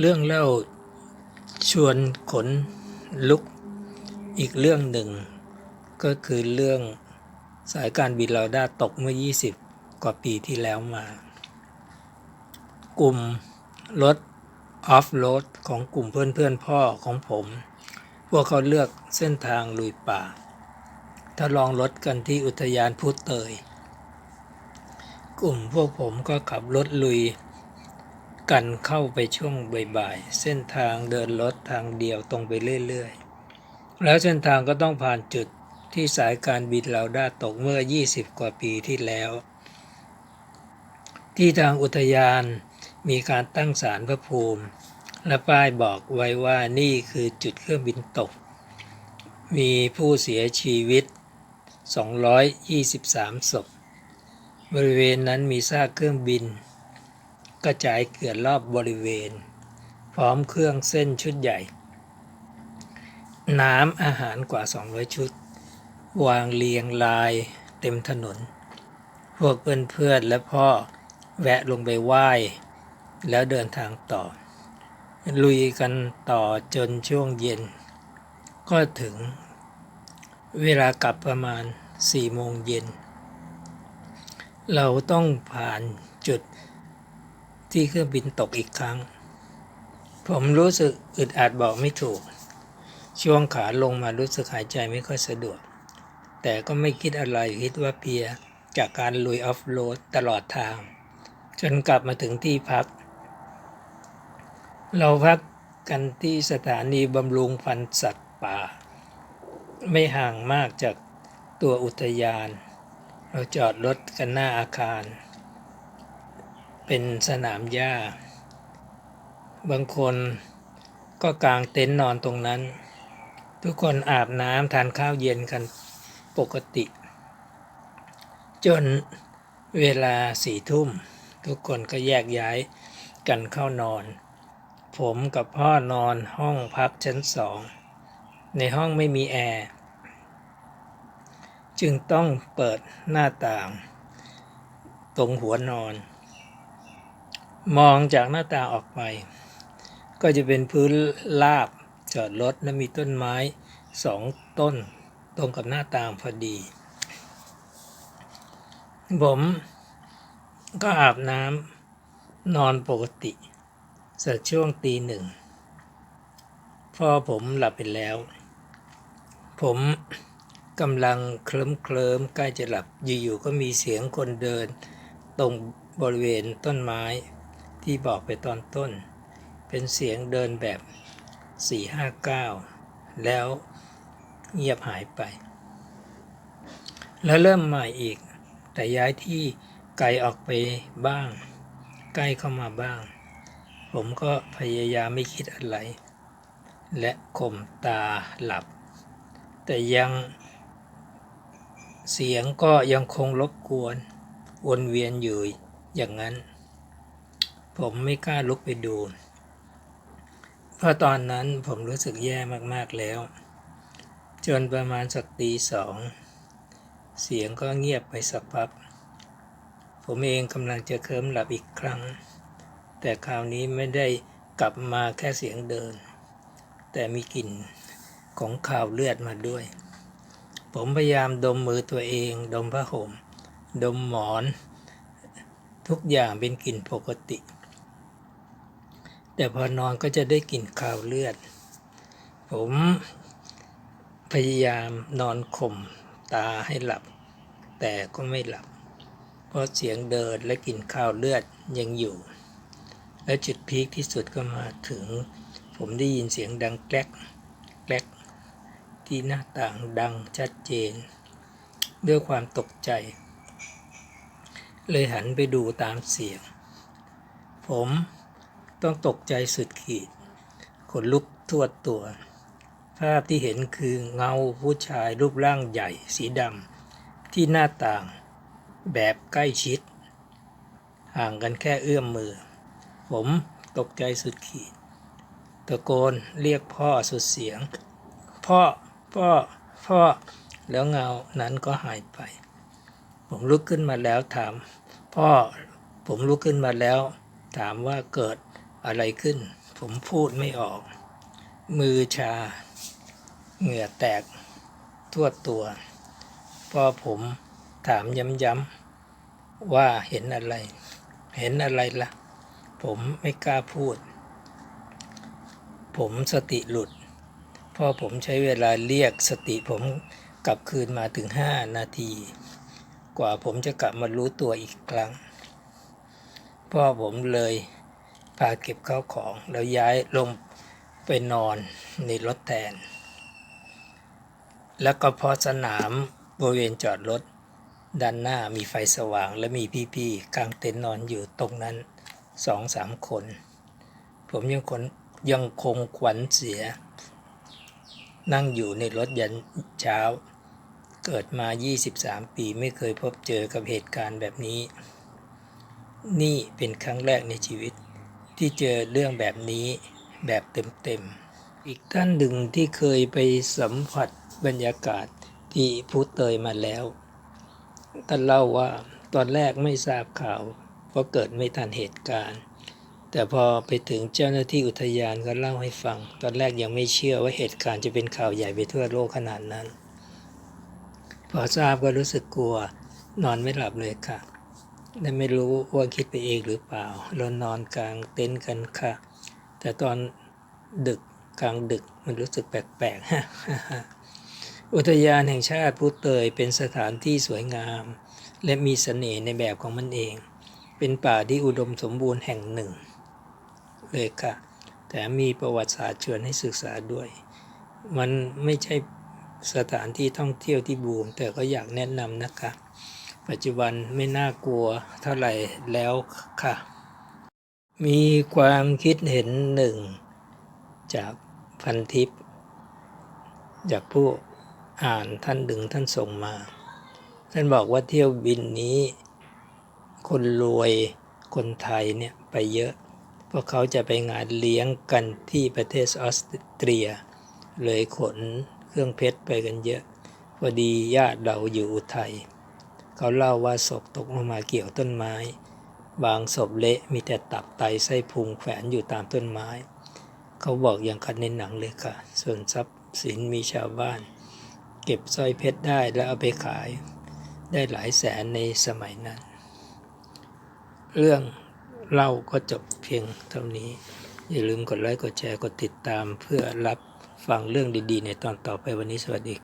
เรื่องเล่าชวนขนลุกอีกเรื่องหนึ่ง ก็คือเรื่องสายการบินลาด้าตกเมื่อ 20 กว่าปีที่แล้วมา กลุ่มรถออฟโรดของกลุ่มเพื่อนเพื่อนพ่อของผม พวกเขาเลือกเส้นทางลุยป่าทดลองรถกันที่อุทยานพุทเตย กลุ่มพวกผมก็ขับรถลุย กันเข้าไปช่วงบ่ายๆ เส้นทางเดินรถทางเดียวตรงไปเรื่อยๆ แล้วเส้นทางก็ต้องผ่านจุดที่สายการบินเราได้ตกเมื่อ 20 กว่าปีที่แล้ว ที่ทางอุทยานมีการตั้งศาลพระภูมิ และป้ายบอกไว้ว่านี่คือจุดเครื่องบินตก มีผู้เสียชีวิต 223 ศพ บริเวณนั้นมีซากเครื่องบิน กระจายเกลื่อนรอบบริเวณ พร้อมเครื่องเส้นชุดใหญ่ น้ำอาหารกว่า 200 ชุด วางเรียงรายเต็มถนน พวกเพื่อนๆและพ่อแวะลงไปไหว้ แล้วเดินทางต่อ ลุยกันต่อจนช่วงเย็น ก็ถึง เวลากลับประมาณ4โมงเย็น เราต้องผ่านจุด ที่เครื่องบินตกอีกครั้ง ผมรู้สึกอึดอัดบอกไม่ถูก ช่วงขาลงมารู้สึกหายใจไม่ค่อยสะดวก แต่ก็ไม่คิดอะไรคิดว่าเพียจากการลุยออฟโรดตลอดทาง จนกลับมาถึงที่พัก เราพักกันที่สถานีบำรุงพันธุ์สัตว์ป่า ไม่ห่างมากจากตัวอุทยาน เราจอดรถกันหน้าอาคาร เป็นสนามหญ้า บางคนก็กางเต็นท์นอนตรงนั้น ทุกคนอาบน้ำทานข้าวเย็นกันปกติ จนเวลาสี่ทุ่ม ทุกคนก็แยกย้ายกันเข้านอน ผมกับพ่อนอนห้องพักชั้นสอง ในห้องไม่มีแอร์ จึงต้องเปิดหน้าต่าง ตรงหัวนอน มองจากหน้าต่างออกไป ก็จะเป็นพื้นราบจอดรถและมีต้นไม้สองต้นตรงกับหน้าต่างพอดี ผมก็อาบน้ำนอนปกติสักช่วงตีหนึ่งพ่อผมหลับไปแล้ว ผมกำลังเคลิ้มเคลิมใกล้จะหลับอยู่ๆก็มีเสียงคนเดินตรงบริเวณต้นไม้ ที่บอกไปตอนต้น เป็นเสียงเดินแบบ 459 แล้วเงียบหายไป แล้วเริ่มใหม่อีก แต่ย้ายที่ไกลออกไปบ้าง ใกล้เข้ามาบ้าง ผมก็พยายามไม่คิดอะไร และข่มตาหลับ แต่ยังเสียงก็ยังคงรบกวน วนเวียนอยู่อย่างนั้น ผมไม่กล้าลุกไปดู เพราะตอนนั้นผมรู้สึกแย่มากๆแล้ว จนประมาณสักตีสอง เสียงก็เงียบไปสักพัก ผมเองกำลังจะเคลิ้มหลับอีกครั้ง แต่คราวนี้ไม่ได้กลับมาแค่เสียงเดิน แต่มีกลิ่นของข่าวเลือดมาด้วย ผมพยายามดมมือตัวเอง ดมผ้าห่ม ดมหมอน ทุกอย่างเป็นกลิ่นปกติ แต่พอนอนก็จะได้กลิ่นคาวเลือด ผมพยายามนอนข่มตาให้หลับ แต่ก็ไม่หลับ เพราะเสียงเดินและกลิ่นคาวเลือดยังอยู่ และจุดพีคที่สุดก็มาถึง ผมได้ยินเสียงดังแกลกแกลกที่หน้าต่างดังชัดเจน ด้วยความตกใจ เลยหันไปดูตามเสียง ผม ต้องตกใจสุดขีด ขนลุกทั่วตัว ภาพที่เห็นคือเงาผู้ชายรูปร่างใหญ่สีดำที่หน้าต่าง แบบใกล้ชิด ห่างกันแค่เอื้อมมือ ผมตกใจสุดขีด ตะโกนเรียกพ่อสุดเสียง พ่อ พ่อ พ่อ แล้วเงานั้นก็หายไป ผมลุกขึ้นมาแล้วถาม พ่อผมลุกขึ้นมาแล้ว ถามว่าเกิด อะไรขึ้น ผมพูดไม่ออก มือชา เหงื่อแตก ทั่วตัว พอผมถามย้ำๆว่าเห็นอะไร เห็นอะไรละ่ะ ผมไม่กล้าพูด ผมสติหลุด พอผมใช้เวลาเรียกสติผมกลับคืนมาถึงห้านาที กว่าผมจะกลับมารู้ตัวอีกครั้งพ่อผมเลยาเก็บข้าวของ แล้วย้ายลงไปนอนในรถแทน แล้วก็พอสนามบริเวณจอดรถด้านหน้ามีไฟสว่างและมีพี่ๆกลางเต็นท์นอนอยู่ตรงนั้นสองสามคน ผมยังคนยังคงขวัญเสีย นั่งอยู่ในรถยันเช้า เกิดมา 23 ปีไม่เคยพบเจอกับเหตุการณ์แบบนี้ นี่เป็นครั้งแรกในชีวิต ที่เจอเรื่องแบบนี้แบบเต็มๆ อีกท่านหนึ่งที่เคยไปสัมผัสบรรยากาศที่พูเตยมาแล้วท่านเล่าว่าตอนแรกไม่ทราบข่าว เพราะเกิดไม่ทันเหตุการณ์ แต่พอไปถึงเจ้าหน้าที่อุทยานก็เล่าให้ฟัง ตอนแรกยังไม่เชื่อว่าเหตุการณ์จะเป็นข่าวใหญ่ไปทั่วโลกขนาดนั้น พอทราบก็รู้สึกกลัว นอนไม่หลับเลยค่ะ และไม่รู้ว่าคิดไปเองหรือเปล่า เรานอนกลางเต็นท์กันค่ะ แต่ตอนดึกกลางดึกมันรู้สึกแปลกๆอุทยานแห่งชาติพุเตยเป็นสถานที่สวยงาม และมีเสน่ห์ในแบบของมันเอง เป็นป่าที่อุดมสมบูรณ์แห่งหนึ่ง เลยค่ะ แต่มีประวัติศาสตร์ชวนให้ศึกษาด้วย มันไม่ใช่สถานที่ท่องเที่ยวที่บูม แต่ก็อยากแนะนำนะคะ ปัจจุบันไม่น่ากลัวเท่าไหร่แล้วค่ะ มีความคิดเห็นหนึ่ง จากพันทิป จากผู้อ่านท่านดึงท่านส่งมา ท่านบอกว่าเที่ยวบินนี้ คนรวยคนไทยเนี่ยไปเยอะ เพราะเขาจะไปงานเลี้ยงกันที่ประเทศออสเตรีย เลยขนเครื่องเพชรไปกันเยอะ พอดีญาติเราอยู่อุทัย เขาเล่าว่าศพตกลงมาเกี่ยวต้นไม้ บางศพเละมีแต่ตับไตไส้พุงแขวนอยู่ตามต้นไม้ เขาบอกอย่างคันในหนังเลยค่ะ ส่วนทรัพย์สินมีชาวบ้าน เก็บสร้อยเพชรได้แล้วเอาไปขาย ได้หลายแสนในสมัยนั้น เรื่องเล่าก็จบเพียงเท่านี้ อย่าลืมกดไลค์กดแชร์กดติดตามเพื่อรับฟังเรื่องดีๆ ในตอนต่อไปวันนี้สวัสดี